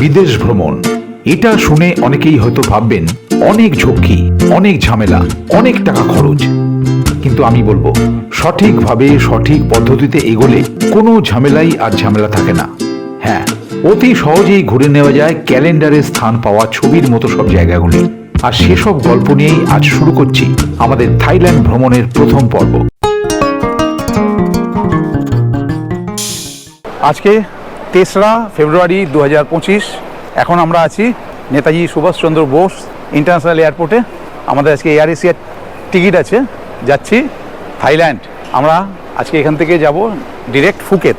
বিদেশ ভ্রমণ। এটা শুনে অনেকেই হয়তো ভাববেন, অনেক ঝক্কি, অনেক ঝামেলা, অনেক টাকা খরচ। কিন্তু আমি বলব, সঠিকভাবে, সঠিক পদ্ধতিতে এগোলে কোনো ঝামেলাই আর ঝামেলা থাকে না। হ্যাঁ অতি সহজেই ঘুরে নেওয়া যায় ক্যালেন্ডারে স্থান পাওয়া ছবির মতো সব জায়গাগুলি। আর সেসব গল্প নিয়েই আজ শুরু করছি আমাদের থাইল্যান্ড ভ্রমণের প্রথম পর্ব। আজকে তেসরা ফেব্রুয়ারি দু হাজার পঁচিশ। এখন আমরা আছি নেতাজি সুভাষচন্দ্র বোস ইন্টারন্যাশনাল এয়ারপোর্টে। আমাদের আজকে এয়ার এশিয়ার টিকিট আছে। যাচ্ছি থাইল্যান্ড। আমরা আজকে এখান থেকে যাব ডিরেক্ট ফুকেত।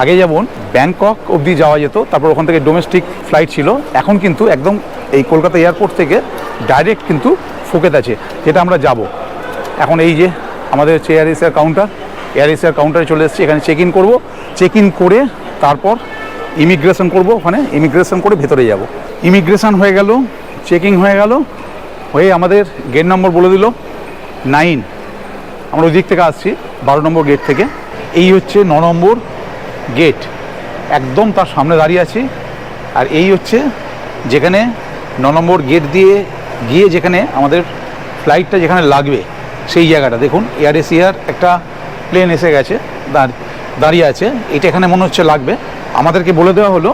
আগে যেমন ব্যাংকক অবধি যাওয়া যেত। তারপর ওখান থেকে ডোমেস্টিক ফ্লাইট ছিল। এখন কিন্তু একদম এই কলকাতা এয়ারপোর্ট থেকে ডাইরেক্ট কিন্তু ফুকেত আছে, যেটা আমরা যাব। এখন এই যে আমাদের হচ্ছে এয়ার এশিয়ার কাউন্টার এয়ার এশিয়ার কাউন্টারে চলে এসেছি। এখানে চেক ইন করব। চেক ইন করে তারপর ইমিগ্রেশন করব ওখানে, ইমিগ্রেশন করে ভেতরে যাব। ইমিগ্রেশন হয়ে গেল, চেকিং হয়ে গেল, হয়ে আমাদের গেট নম্বর বলে দিল, নাইন। আমরা ওই দিক থেকে আসছি, বারো নম্বর গেট থেকে। এই হচ্ছে ন নম্বর গেট। একদম তার সামনে দাঁড়িয়ে আছি। আর এই হচ্ছে যেখানে ন নম্বর গেট দিয়ে গিয়ে যেখানে আমাদের ফ্লাইটটা যেখানে লাগবে, সেই জায়গাটা। দেখুন, এয়ার এশিয়ার একটা প্লেন এসে গেছে, দাঁড়- দাঁড়িয়ে আছে। এটা এখানে মনে হচ্ছে লাগবে। আমাদেরকে বলে দেওয়া হলো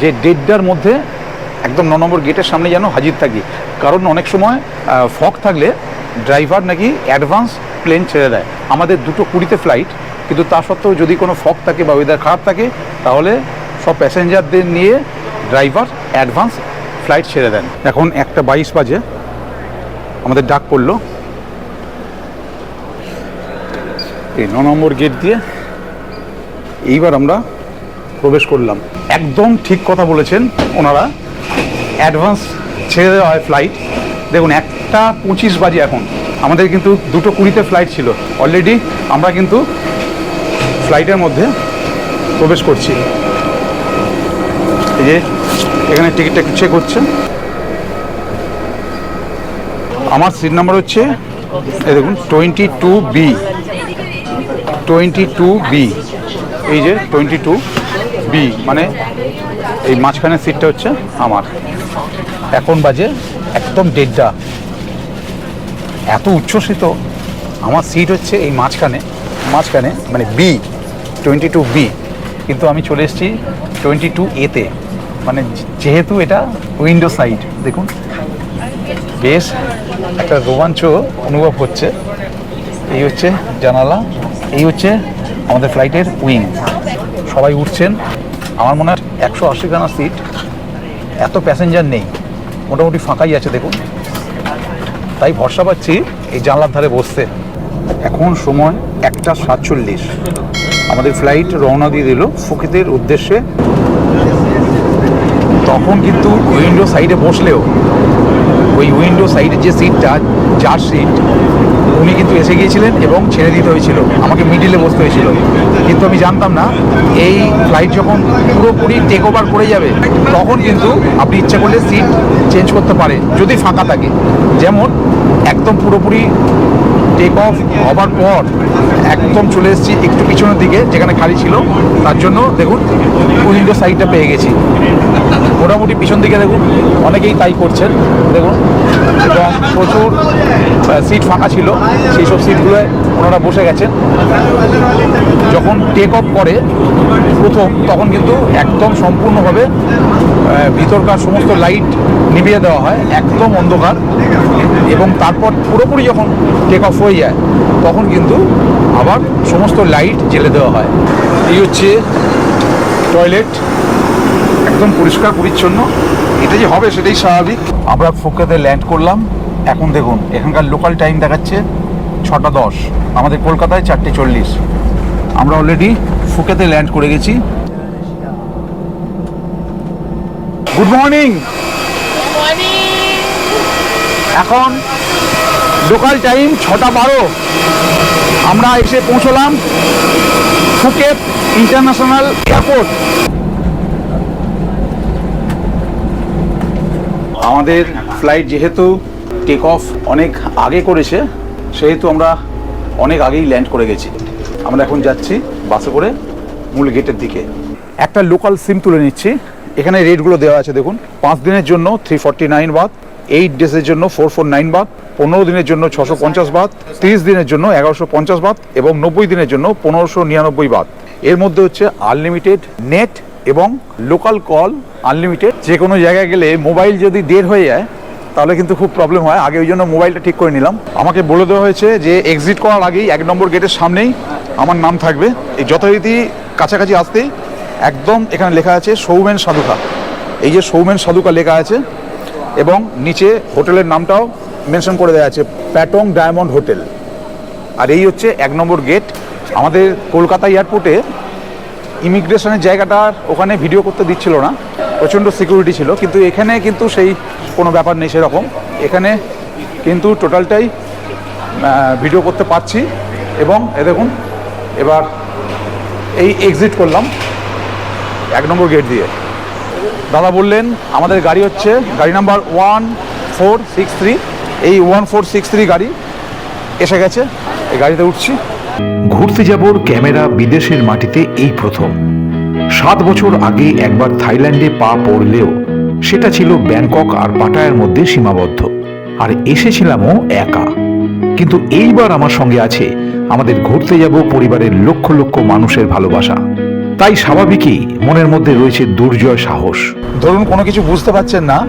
যে দেড়টার মধ্যে একদম ন নম্বর গেটের সামনে যেন হাজির থাকি। কারণ অনেক সময় ফক থাকলে ড্রাইভার নাকি অ্যাডভান্স প্লেন ছেড়ে দেয়। আমাদের দুটো কুড়িতে ফ্লাইট, কিন্তু তা সত্ত্বেও যদি কোনো ফক থাকে বা ওয়েদার খারাপ থাকে, তাহলে সব প্যাসেঞ্জারদের নিয়ে ড্রাইভার অ্যাডভান্স ফ্লাইট ছেড়ে দেন। এখন একটা বাইশ বাজে। আমাদের ডাক পড়ল। এই ন নম্বর গেট দিয়ে এইবার আমরা প্রবেশ করলাম। একদম ঠিক কথা বলেছেন ওনারা। অ্যাডভান্স ছেড়ে দেওয়া হয় ফ্লাইট দেখুন, একটা পঁচিশ বাজে এখন। আমাদের কিন্তু দুটো কুড়িতে ফ্লাইট ছিল। অলরেডি আমরা কিন্তু ফ্লাইটের মধ্যে প্রবেশ করছি। এই যে, এখানে টিকিটটা একটু চেক হচ্ছে। আমার সিট নাম্বার হচ্ছে, এই দেখুন twenty two B twenty two B এই যে টোয়েন্টি টু বি মানে এই মাঝখানের সিটটা হচ্ছে আমার। এখন বাজে একদম দেড়টা। এত উচ্ছ্বসিত। আমার সিট হচ্ছে এই মাঝখানে মাঝখানে মানে বি, টোয়েন্টি টু বি। কিন্তু আমি চলে এসেছি টোয়েন্টি টু এতে মানে যেহেতু এটা উইন্ডো সাইড, দেখুন। বেশ একটা রোমাঞ্চ অনুভব হচ্ছে। এই হচ্ছে জানালা, এই হচ্ছে আমাদের ফ্লাইটের উইং। সবাই উঠছেন। আমার মনে হয় একশো আশি খানা সিট এত প্যাসেঞ্জার নেই। মোটামুটি ফাঁকাই আছে, দেখুন। তাই ভরসা পাচ্ছি এই জানলার ধারে বসতে। এখন সময় একটা সাতচল্লিশ। আমাদের ফ্লাইট রওনা দিয়ে দিল ফুকিতের উদ্দেশ্যে। তখন কিন্তু উইন্ডো সাইডে বসলেও, ওই উইন্ডো সাইডের যে সিটটা যার সিট উনি কিন্তু এসে গিয়েছিলেন এবং ছেড়ে দিতে হয়েছিল, আমাকে মিডিলে বসতে হয়েছিল। কিন্তু আমি জানতাম না, এই ফ্লাইট যখন পুরোপুরি টেক ওভার করে যাবে, তখন কিন্তু আপনি ইচ্ছা করলে সিট চেঞ্জ করতে পারে, যদি ফাঁকা থাকে। যেমন, একদম পুরোপুরি টেক অফ হবার পর একদম চলে এসেছি একটু পিছনের দিকে, যেখানে খালি ছিল, তার জন্য দেখুন উইন্ডো সাইডটা পেয়ে গেছি। মোটামুটি পিছন দিকে দেখুন, অনেকেই তাই করছেন। দেখুন, এবং প্রচুর সিট ফাঁকা ছিল, সেই সব সিটগুলোয় ওনারা বসে গেছেন। যখন টেক অফ করে প্রথম, তখন কিন্তু একদম সম্পূর্ণভাবে ভিতরকার সমস্ত লাইট নিভিয়ে দেওয়া হয়, একদম অন্ধকার। এবং তারপর পুরোপুরি যখন টেক অফ হয়ে যায়, তখন কিন্তু আবার সমস্ত লাইট জ্বেলে দেওয়া হয়। এই হচ্ছে টয়লেট একদম পরিষ্কার পরিচ্ছন্ন। এটা যে হবে সেটাই স্বাভাবিক। আমরা ফুকেতে ল্যান্ড করলাম। এখন দেখুন এখানকার লোকাল টাইম দেখাচ্ছে ছটা দশ। আমাদের কলকাতায় চারটে চল্লিশ। আমরা অলরেডি ফুকেতে ল্যান্ড করে গেছি। গুড মর্নিং এখন লোকাল টাইম ছটা বারো। আমরা এসে পৌঁছলাম ফুকেত ইন্টারন্যাশনাল এয়ারপোর্ট আমাদের ফ্লাইট যেহেতু টেক অফ অনেক আগে করেছে, সেহেতু আমরা অনেক আগেই ল্যান্ড করে গেছি। আমরা এখন যাচ্ছি বাসে করে মূল গেটের দিকে। একটা লোকাল সিম তুলে নিচ্ছি। এখানে রেটগুলো দেওয়া আছে, দেখুন। পাঁচ দিনের জন্য থ্রি ফর্টি নাইন বাদ এইট ডেজের জন্য ফোর ফোর নাইন বাদ পনেরো দিনের জন্য ছশো পঞ্চাশ বাদ তিরিশ দিনের জন্য এগারোশো পঞ্চাশ বাদ এবং নব্বই দিনের জন্য পনেরোশো নিরানব্বই বাত এর মধ্যে হচ্ছে আনলিমিটেড নেট এবং লোকাল কল আনলিমিটেড যে কোনো জায়গায় গেলে মোবাইল যদি ডেড হয়ে যায়, তাহলে কিন্তু খুব প্রবলেম হয়। আগে ওই জন্য মোবাইলটা ঠিক করে নিলাম। আমাকে বলে দেওয়া হয়েছে যে এক্সিট করার আগেই এক নম্বর গেটের সামনেই আমার নাম থাকবে। এই যথারীতি কাছাকাছি আসতেই একদম এখানে লেখা আছে সৌমেন সাধুকা এই যে সৌমেন সাধুকা লেখা আছে এবং নিচে হোটেলের নামটাও মেনশন করে দেওয়া আছে, প্যাটং ডায়মন্ড হোটেল। আর এই হচ্ছে এক নম্বর গেট আমাদের কলকাতা এয়ারপোর্টে ইমিগ্রেশনের জায়গাটা ওখানে ভিডিও করতে দিচ্ছিল না। প্রচণ্ড সিকিউরিটি ছিল। কিন্তু এখানে কিন্তু সেই কোনো ব্যাপার নেই সেরকম। এখানে কিন্তু টোটালটাই ভিডিও করতে পারছি। এবং এ দেখুন, এবার এই এক্সিট করলাম এক নম্বর গেট দিয়ে। দাদা বললেন, আমাদের গাড়ি হচ্ছে গাড়ি number one four six three এই ওয়ান ফোর সিক্স থ্রি গাড়ি এসে গেছে। এই গাড়িতে উঠছি। ঘুরতে যাবর ক্যামেরা বিদেশের মাটিতে এই প্রথম। সাত বছর আগে একবার থাইল্যান্ডে পা পড়লেও সেটা ছিল ব্যাংকক আর পাটায়ার মধ্যে সীমাবদ্ধ। আর এসেছিলামও একা। কিন্তু এইবার আমার সঙ্গে আছে আমাদের ঘুরতে যাব পরিবারের লক্ষ লক্ষ মানুষের ভালোবাসা। তাই স্বাভাবিকই মনের মধ্যে রয়েছে দুর্জয় সাহস। ধরুন কোনো কিছু বুঝতে পারছেন না।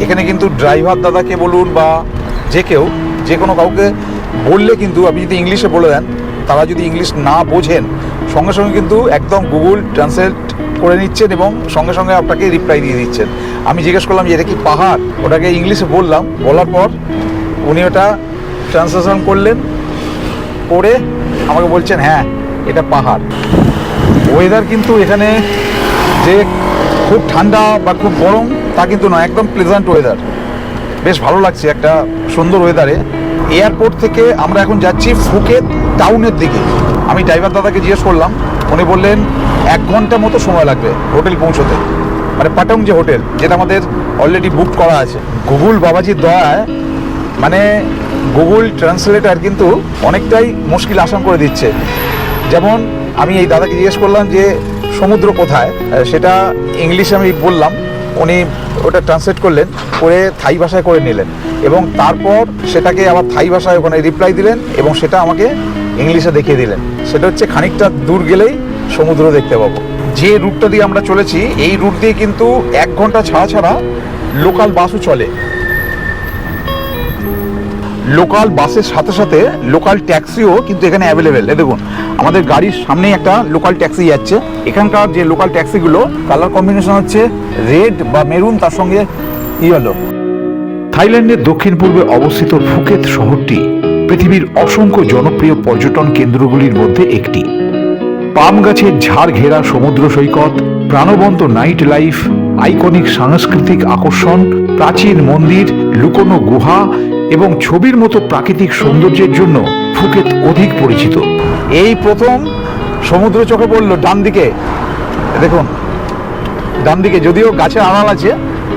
এখানে কিন্তু ড্রাইভার দাদাকে বলুন বা যে কেউ, যে কোনো কাউকে বললে কিন্তু আপনি যদি ইংলিশে বলে দেন তারা যদি ইংলিশ না বোঝেন, সঙ্গে সঙ্গে কিন্তু একদম গুগল ট্রান্সলেট করে নিচ্ছেন এবং সঙ্গে সঙ্গে আপনাকে রিপ্লাই দিয়ে দিচ্ছেন। আমি জিজ্ঞেস করলাম যে, এটা কি পাহাড়? ওটাকে ইংলিশে বললাম। বলার পর উনি ওটা ট্রান্সলেশন করলেন, করে আমাকে বলছেন হ্যাঁ এটা পাহাড়। ওয়েদার কিন্তু এখানে যে খুব ঠান্ডা বা খুব গরম, তা কিন্তু নয়, একদম প্লেজেন্ট ওয়েদার বেশ ভালো লাগছে একটা সুন্দর ওয়েদারে এয়ারপোর্ট থেকে আমরা এখন যাচ্ছি ফুকেত টাউনের দিকে। আমি ড্রাইভার দাদাকে জিজ্ঞেস করলাম, উনি বললেন, এক ঘণ্টা মতো সময় লাগবে হোটেল পৌঁছতে। মানে পাটং যে হোটেল, যেটা আমাদের অলরেডি বুক করা আছে। গুগল বাবাজির দয়ায় মানে গুগল ট্রান্সলেটার কিন্তু অনেকটাই মুশকিল আসান করে দিচ্ছে। যেমন আমি এই দাদাকে জিজ্ঞেস করলাম যে, সমুদ্র কোথায়? সেটা ইংলিশে আমি বললাম, উনি ওটা ট্রান্সলেট করলেন, করে থাই ভাষায় করে নিলেন। এবং তারপর সেটাকে আবার থাই ভাষায় ওখানে রিপ্লাই দিলেন, এবং সেটা আমাকে ইংলিশে দেখিয়ে দিলেন। সেটা হচ্ছে খানিকটা দূর গেলেই সমুদ্র দেখতে পাবো। যে রুটটা দিয়ে আমরা চলেছি, এই রুট দিয়ে কিন্তু এক ঘণ্টা ছাড়া ছাড়া লোকাল বাসও চলে। লোকাল বাসের সাথে সাথে লোকাল ট্যাক্সিও কিন্তু এখানে অ্যাভেলেবেল। দেখুন, আমাদের গাড়ির সামনেই একটা লোকাল ট্যাক্সি যাচ্ছে। এখানকার যে লোকাল ট্যাক্সিগুলো, কালার কম্বিনেশন হচ্ছে রেড বা মেরুন, তার সঙ্গে ইয়েলো। থাইল্যান্ডের দক্ষিণ পূর্বে অবস্থিত ফুকেত শহরটি পৃথিবীর অসংখ্য জনপ্রিয় পর্যটন কেন্দ্রগুলির মধ্যে একটি। পাম গাছের ঝাড় ঘেরা সমুদ্র সৈকত, প্রাণবন্ত নাইট লাইফ আইকনিক সাংস্কৃতিক আকর্ষণ, প্রাচীন মন্দির, লুকোনো গুহা এবং ছবির মতো প্রাকৃতিক সৌন্দর্যের জন্য ফুকেত অধিক পরিচিত। এই প্রথম সমুদ্র চোখে পড়ল ডান দিকে। দেখুন, ডান দিকে যদিও গাছের আড়াল আছে,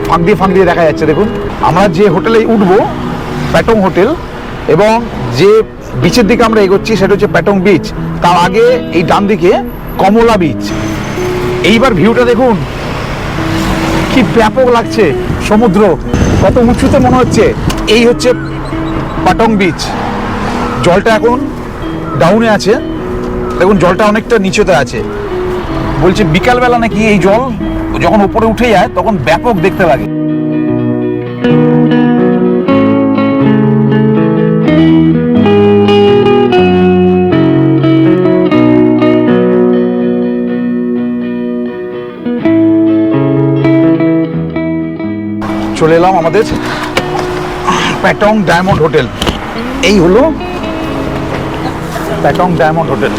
ফাঁক দিয়ে ফাঁক দিয়ে দেখা যাচ্ছে, দেখুন। আমরা যে হোটেলে উঠবো, প্যাটং হোটেল এবং যে বিচের দিকে আমরা এগোচ্ছি, সেটা হচ্ছে প্যাটং বিচ তার আগে এই ডান দিকে কমলা বিচ এইবার ভিউটা দেখুন। কি ব্যাপক লাগছে সমুদ্র। কত উঁচুতে মনে হচ্ছে। এই হচ্ছে পাটং বিচ জলটা এখন ডাউনে আছে। দেখুন, জলটা অনেকটা নিচেতে আছে। বলছে, বিকালবেলা নাকি এই জল যখন উপরে উঠে যায়, তখন ব্যাপক দেখতে লাগে। চলে এলাম আমাদের প্যাটং ডায়মন্ড হোটেল। এই হলো প্যাটং ডায়মন্ড হোটেল।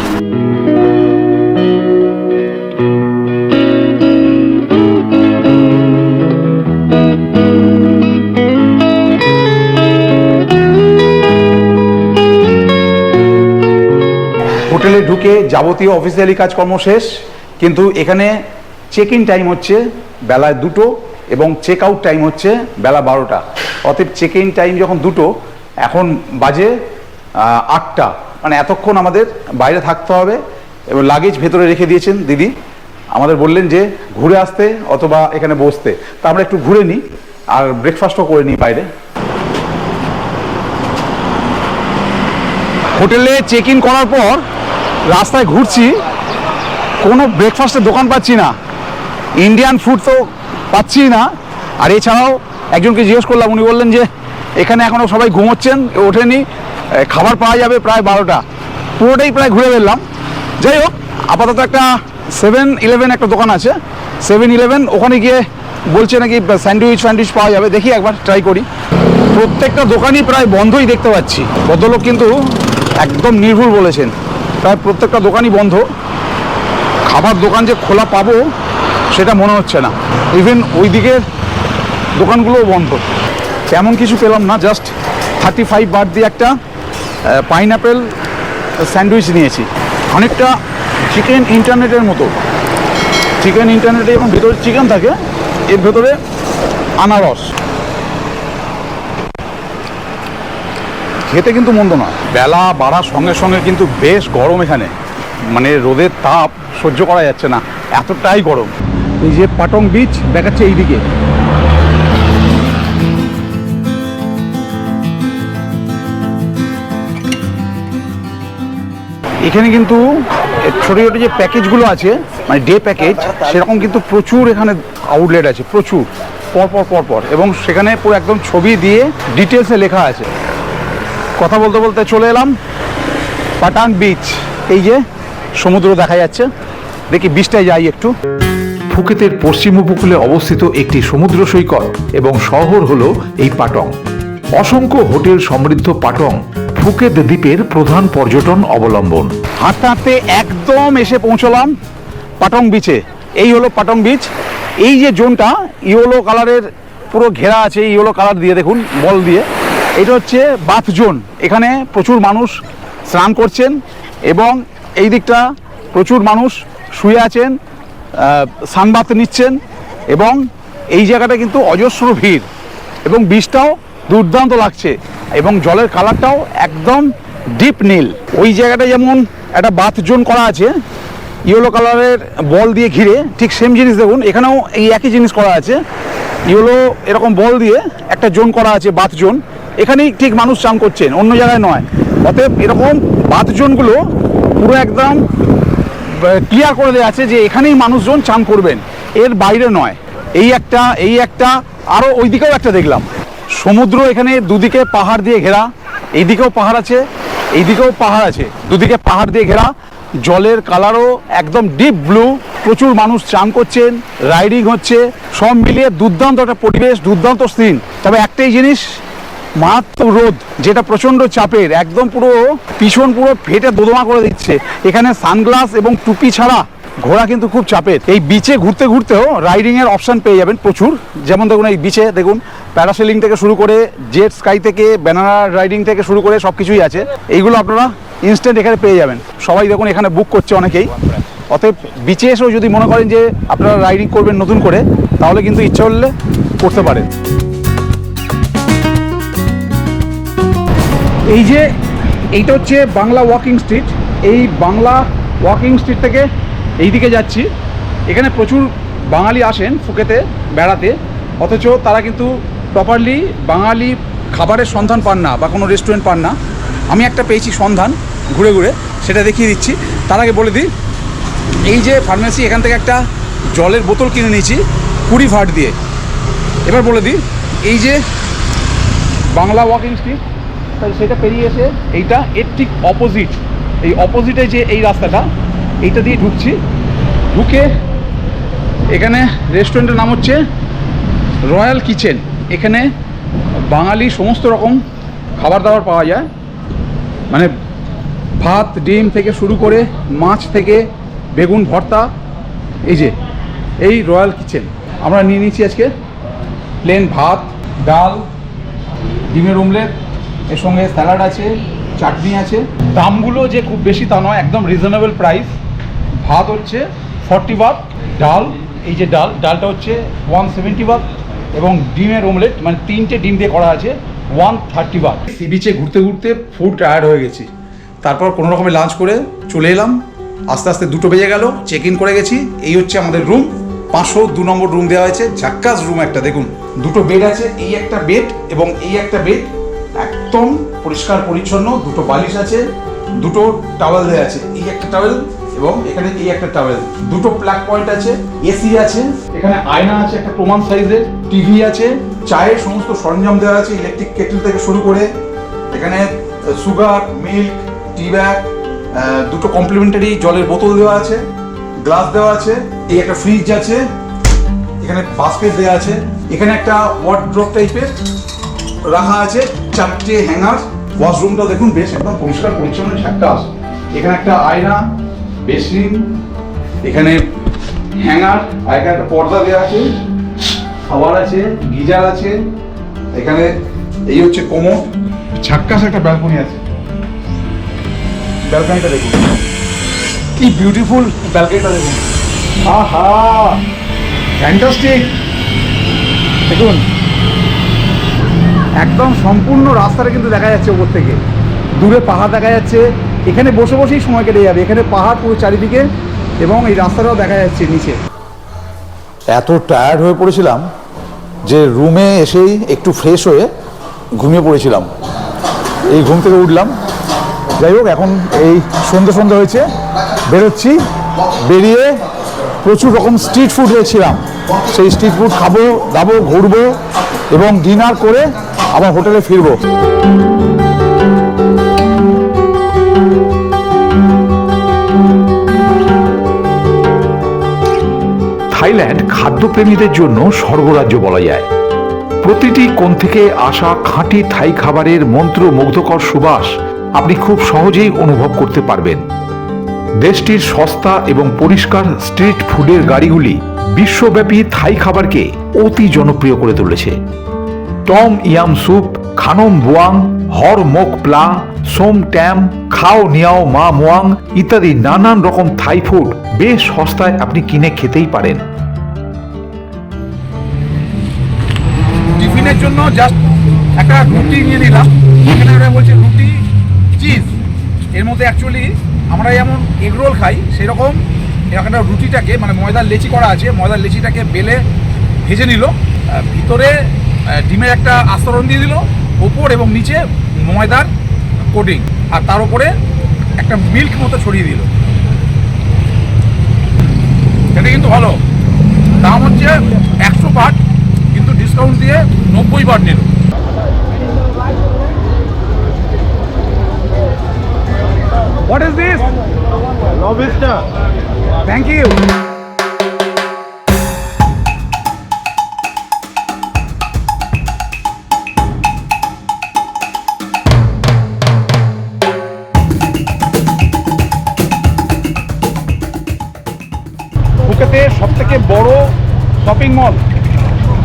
হোটেলে ঢুকে যাবতীয় অফিসিয়ালি কাজকর্ম শেষ, কিন্তু এখানে চেক ইন টাইম হচ্ছে বেলায় দুটো। এবং চেক আউট টাইম হচ্ছে বেলা বারোটা। অতএব চেক ইন টাইম যখন দুটো, এখন বাজে আটটা। মানে এতক্ষণ আমাদের বাইরে থাকতে হবে এবং লাগেজ ভেতরে রেখে দিয়েছেন দিদি। আমাদের বললেন যে ঘুরে আসতে অথবা এখানে বসতে। তা আমরা একটু ঘুরে নিই আর ব্রেকফাস্টও করে নিই বাইরে। হোটেলে চেক ইন করার পর রাস্তায় ঘুরছি। কোনো ব্রেকফাস্টের দোকান পাচ্ছি না। ইন্ডিয়ান ফুড তো পাচ্ছি না। আর এছাড়াও একজনকে জিজ্ঞেস করলাম, উনি বললেন যে, এখানে এখনও সবাই ঘুমোচ্ছেন, ওঠেনি খাবার পাওয়া যাবে প্রায় বারোটা। পুরোটাই প্রায় ঘুরে ফেললাম। যাই হোক, আপাতত একটা সেভেন ইলেভেন একটা দোকান আছে। সেভেন ইলেভেন, ওখানে গিয়ে বলছে নাকি স্যান্ডউইচ ফ্যান্ডউইচ পাওয়া যাবে। দেখি একবার ট্রাই করি। প্রত্যেকটা দোকানই প্রায় বন্ধই দেখতে পাচ্ছি। ভদ্রলোক কিন্তু একদম নির্ভুল বলেছেন। প্রায় প্রত্যেকটা দোকানই বন্ধ। খাবার দোকান যে খোলা পাবো সেটা মনে হচ্ছে না। ইভেন ওই দিকের দোকানগুলোও বন্ধ। তেমন কিছু পেলাম না জাস্ট থার্টি ফাইভ বার দিয়ে একটা পাইনঅ্যাপেল স্যান্ডউইচ নিয়েছি। অনেকটা চিকেন ইন্টারনেটের মতো। চিকেন ইন্টারনেটে যখন ভেতরে চিকেন থাকে, এর ভেতরে আনারস। খেতে কিন্তু মন্দ নয়। বেলা বাড়ার সঙ্গে সঙ্গে কিন্তু বেশ গরম এখানে। মানে রোদের তাপ সহ্য করা যাচ্ছে না। এতটাই গরম। এই যে পাটং বিচ দেখাচ্ছে এইদিকে। এখানে কিন্তু ছোটো ছোটো যে প্যাকেজগুলো আছে মানে ডে প্যাকেজ সেরকম কিন্তু প্রচুর এখানে আউটলেট আছে, প্রচুর। পর পর পর পর। এবং সেখানে পুরো একদম ছবি দিয়ে ডিটেলসে লেখা আছে। কথা বলতে বলতে চলে এলাম পাটান বিচ এই যে সমুদ্র দেখা যাচ্ছে। দেখি বিচটায় যাই একটু। ফুকেতের পশ্চিম উপকূলে অবস্থিত একটি সমুদ্র সৈকত এবং শহর হলো এই পাটং। অসংখ্য হোটেল সমৃদ্ধ পাটং ফুকেত দ্বীপের প্রধান পর্যটন অবলম্বন। হাঁটতে হাঁটতে একদম এসে পৌঁছলাম পাটং বিচে এই হলো পাটং বিচ এই যে জোনটা, ইয়েলো কালারের পুরো ঘেরা আছে ইয়েলো কালার দিয়ে দেখুন, বল দিয়ে। এটা হচ্ছে বাথ জোন। এখানে প্রচুর মানুষ স্নান করছেন এবং এই দিকটা প্রচুর মানুষ শুয়ে আছেন। সানবাত নিচ্ছেন এবং এই জায়গাটা কিন্তু অজস্র ভিড় এবং বীজটাও দুর্দান্ত লাগছে এবং জলের কালারটাও একদম ডিপ নীল। ওই জায়গাটা যেমন একটা বাথ জোন করা আছে, ইয়েলো কালারের বল দিয়ে ঘিরে, ঠিক সেম জিনিস দেখুন, এখানেও এই একই জিনিস করা আছে। ইয়েলো এরকম বল দিয়ে একটা জোন করা আছে, বাথ জোন। এখানেই ঠিক মানুষ চান করছেন, অন্য জায়গায় নয়। অতএব এরকম বাথ জোনগুলো পুরো একদম ক্লিয়ার করে দেওয়া আছে যে এখানেই মানুষজন চান করবেন। এর বাইরে নয়। এই একটা এই একটা আরও ওই দিকেও একটা দেখলাম। সমুদ্র এখানে দুদিকে পাহাড় দিয়ে ঘেরা এই দিকেও পাহাড় আছে এই দিকেও পাহাড় আছে, দুদিকে পাহাড় দিয়ে ঘেরা। জলের কালারও একদম ডিপ ব্লু প্রচুর মানুষ চান করছেন রাইডিং হচ্ছে, সব মিলিয়ে দুর্দান্ত একটা পরিবেশ, দুর্দান্ত সিন তবে একটাই জিনিস মারাত্মক রোদ, যেটা প্রচণ্ড চাপের, একদম পুরো পিছন পুরো ফেটে দোদমা করে দিচ্ছে। এখানে সানগ্লাস এবং টুপি ছাড়া ঘোড়া কিন্তু খুব চাপের। এই বিচে ঘুরতে ঘুরতেও রাইডিং এর অপশন পেয়ে যাবেন প্রচুর। যেমন দেখুন এই বিচে দেখুন প্যারাসেলিং থেকে শুরু করে জেট স্কাই থেকে ব্যানানা রাইডিং থেকে শুরু করে সব কিছুই আছে। এইগুলো আপনারা ইনস্ট্যান্ট এখানে পেয়ে যাবেন। সবাই দেখুন এখানে বুক করছে অনেকেই। অতএব বিচে এসেও যদি মনে করেন যে আপনারা রাইডিং করবেন নতুন করে, তাহলে কিন্তু ইচ্ছে করলে করতে পারেন। এই যে, এইটা হচ্ছে বাংলা ওয়াকিং স্ট্রিট এই বাংলা ওয়াকিং স্ট্রিট থেকে এইদিকে যাচ্ছি। এখানে প্রচুর বাঙালি আসেন ফুকেতে, বেড়াতে। অথচ তারা কিন্তু প্রপারলি বাঙালি খাবারের সন্ধান পান না বা কোনো রেস্টুরেন্ট পান না। আমি একটা পেয়েছি সন্ধান ঘুরে ঘুরে, সেটা দেখিয়ে দিচ্ছি। তার আগে বলে দিই, এই যে ফার্মেসি এখান থেকে একটা জলের বোতল কিনে নিয়েছি, কুড়ি ভাট দিয়ে। এবার বলে দিই, এই যে বাংলা ওয়াকিং স্ট্রিট তাই সেটা পেরিয়ে এসে এইটা এর ঠিক অপোজিট এই অপোজিটে যে এই রাস্তাটা, এইটা দিয়ে ঢুকছি। ঢুকে এখানে রেস্টুরেন্টের নাম হচ্ছে রয়্যাল কিচেন এখানে বাঙালি সমস্ত রকম খাবার দাবার পাওয়া যায়। মানে ভাত, ডিম থেকে শুরু করে মাছ থেকে বেগুন, ভর্তা, এই যে, এই রয়্যাল কিচেন আমরা নিয়ে নিয়েছি আজকে প্লেন ভাত, ডাল, ডিমের অমলেট এর সঙ্গে স্যালাড আছে, চাটনি আছে। দামগুলো যে খুব বেশি তা নয়, একদম রিজনেবল প্রাইস ভাত হচ্ছে ফর্টি বাত ডাল, এই যে ডাল, ডালটা হচ্ছে ওয়ান সেভেন্টি বাত এবং ডিমের অমলেট মানে তিনটে ডিম দিয়ে করা আছে ওয়ান থার্টি বাত সি বিচে ঘুরতে ঘুরতে ফুড টায়ার্ড হয়ে গেছি। তারপর কোনো রকমের লাঞ্চ করে চলে এলাম। আস্তে আস্তে দুটো বেজে গেল চেক ইন করে গেছি। এই হচ্ছে আমাদের রুম পাঁচশো দু নম্বর রুম দেওয়া হয়েছে। ঝাক্কাস রুম একটা, দেখুন। দুটো বেড আছে, এই একটা বেড এবং এই একটা বেড একদম পরিষ্কার, পরিচ্ছন্ন, দুটো বালিশ আছে, দুটো টাওয়েল দেওয়া আছে, এই একটা টাওয়েল এবং এখানে এই একটা টাওয়েল দুটো প্লাগ পয়েন্ট আছে এসি আছে, এখানে আয়না আছে একটা প্রমাণ সাইজের টিভি আছে, চায়ের সমস্ত সরঞ্জাম দেওয়া আছে ইলেকট্রিক কেটল থেকে শুরু করে, এখানে সুগার মিল্ক টি ব্যাগ দুটো কমপ্লিমেন্টারি জলের বোতল দেওয়া আছে গ্লাস দেওয়া আছে, এই একটা ফ্রিজ আছে, এখানে বাস্কেট দেওয়া আছে, এখানে একটা ওয়ার্ড্রপ টাইপের রাখা আছে চারটে হ্যাঙ্গার ওয়াশরুমটা দেখুন বেশ একদম পরিষ্কার পরিচ্ছন্ন ঝাক্কাস এখানে একটা আয়না বেসিন এখানে হ্যাঙ্গার আর এখানে একটা পর্দা দেওয়া আছে, খাবার আছে, গিজার আছে, এখানে এই হচ্ছে কোমর ঝাক্কাস একটা ব্যালকনি আছে। ব্যালকনিটা দেখুন। কি বিউটিফুল ব্যালকনিটা দেখুন। আহা! ফ্যান্টাস্টিক দেখুন। একদম সম্পূর্ণ রাস্তাটা কিন্তু দেখা যাচ্ছে ওপর থেকে। দূরে পাহাড় দেখা যাচ্ছে। এখানে বসে বসেই সময় কেটে যাবে। এখানে পাহাড় পুরো চারিদিকে এবং এই রাস্তাটাও দেখা যাচ্ছে নিচে। এত টায়ার্ড হয়ে পড়েছিলাম যে রুমে এসেই একটু ফ্রেশ হয়ে ঘুমিয়ে পড়েছিলাম। এই ঘুম থেকে উঠলাম। যাই হোক, এখন এই সন্ধে সন্ধে হয়েছে। বেরোচ্ছি। বেরিয়ে প্রচুর রকম স্ট্রিট ফুড হয়েছিলাম সেই স্ট্রিট ফুড খাব, দাবো, ঘুরবো এবং ডিনার করে আবার হোটেলে ফিরবো। থাইল্যান্ড খাদ্যপ্রেমীদের জন্য স্বর্গরাজ্য বলা যায়। প্রতিটি কোণ থেকে আসা খাঁটি থাই খাবারের মন্ত্র মুগ্ধকর সুবাস আপনি খুব সহজেই অনুভব করতে পারবেন। দেশটির সস্তা এবং পরিষ্কার স্ট্রিট ফুডের গাড়িগুলি বিশ্বব্যাপী থাই খাবারকে অতি জনপ্রিয় করে তুলেছে। Tom yum soup, khanom buang hor mok pla, som ট্যাম, খাও নিয়াও মা মোয়াং ইত্যাদি নানান রকম থাই ফুড বেশ সস্তায় আপনি কিনে খেতেই পারেন। টিফিনের জন্য জাস্ট একটা রুটি নিয়ে নিলাম। এখানে ওরা বলছে রুটি, চিজ। এর মধ্যে অ্যাকচুয়ালি আমরা যেমন এগ রোল খাই, সেরকম এখানে রুটিটাকে মানে ময়দার লেচি করা আছে, ময়দার লেচিটাকে বেলে ভেজে নিল। ভিতরে ডিমের একটা আস্তরণ দিয়ে দিল ওপর এবং নিচে ময়দার কোটিং আর তার উপরে একটা মিল্ক মতো ছড়িয়ে দিল। এটা কিন্তু ভালো। দাম হচ্ছে একশো বাট কিন্তু ডিসকাউন্ট দিয়ে নব্বই বাট নিল। What is this Lobster. Thank you shopping mall,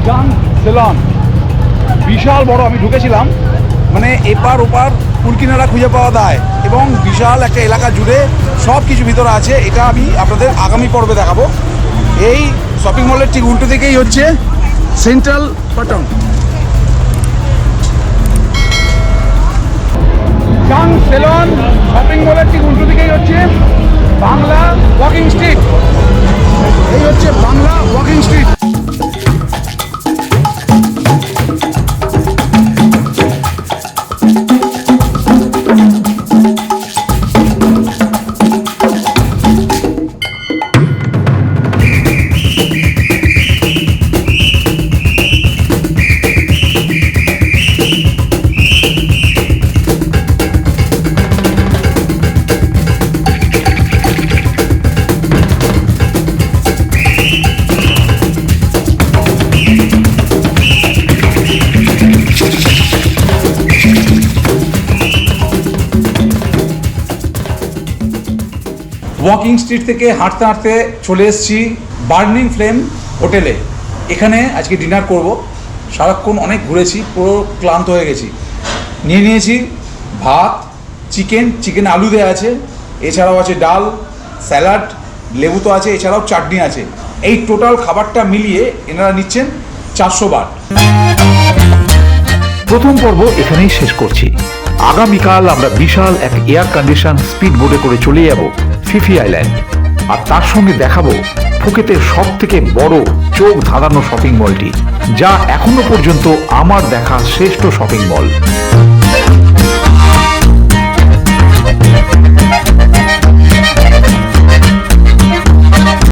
Jungceylon. বিশাল বড়, আমি ঢুকেছিলাম। মানে এপার ওপার কুলকিনারা খুঁজে পাওয়া যায় এবং বিশাল একটা এলাকা জুড়ে সব কিছু ভিতরে আছে, এটা আমি আপনাদের আগামী পর্বে দেখাবো। এই শপিং মলের ঠিক উল্টো দিকেই হচ্ছে central Patong Jungceylon shopping মলের ঠিক উল্টো দিকেই হচ্ছে বাংলা ওয়াকিং স্ট্রিট। এই হচ্ছে Bangla walking street. Walking street থেকে হাঁটতে হাঁটতে চলে এসেছি বার্নিং ফ্লেম হোটেলে এখানে আজকে ডিনার করব। সারাক্ষণ অনেক ঘুরেছি, পুরো ক্লান্ত হয়ে গেছি। নিয়ে নিয়েছি ভাত, চিকেন চিকেন আলু দেওয়া আছে, এছাড়াও আছে ডাল, স্যালাড, লেবু তো আছে, এছাড়াও চাটনি আছে। এই টোটাল খাবারটা মিলিয়ে এনারা নিচ্ছেন চারশো বাট। প্রথম পর্ব এখানেই শেষ করছি। আগামীকাল আমরা বিশাল এক এয়ার কন্ডিশন স্পিড বোটে করে চলে যাব ফিফি আইল্যান্ড আর তার সঙ্গে দেখাবো ফুকেতের সব থেকে বড় চোখ ধাঁধানো শপিং মলটি যা এখনও পর্যন্ত আমার দেখা শ্রেষ্ঠ শপিং মল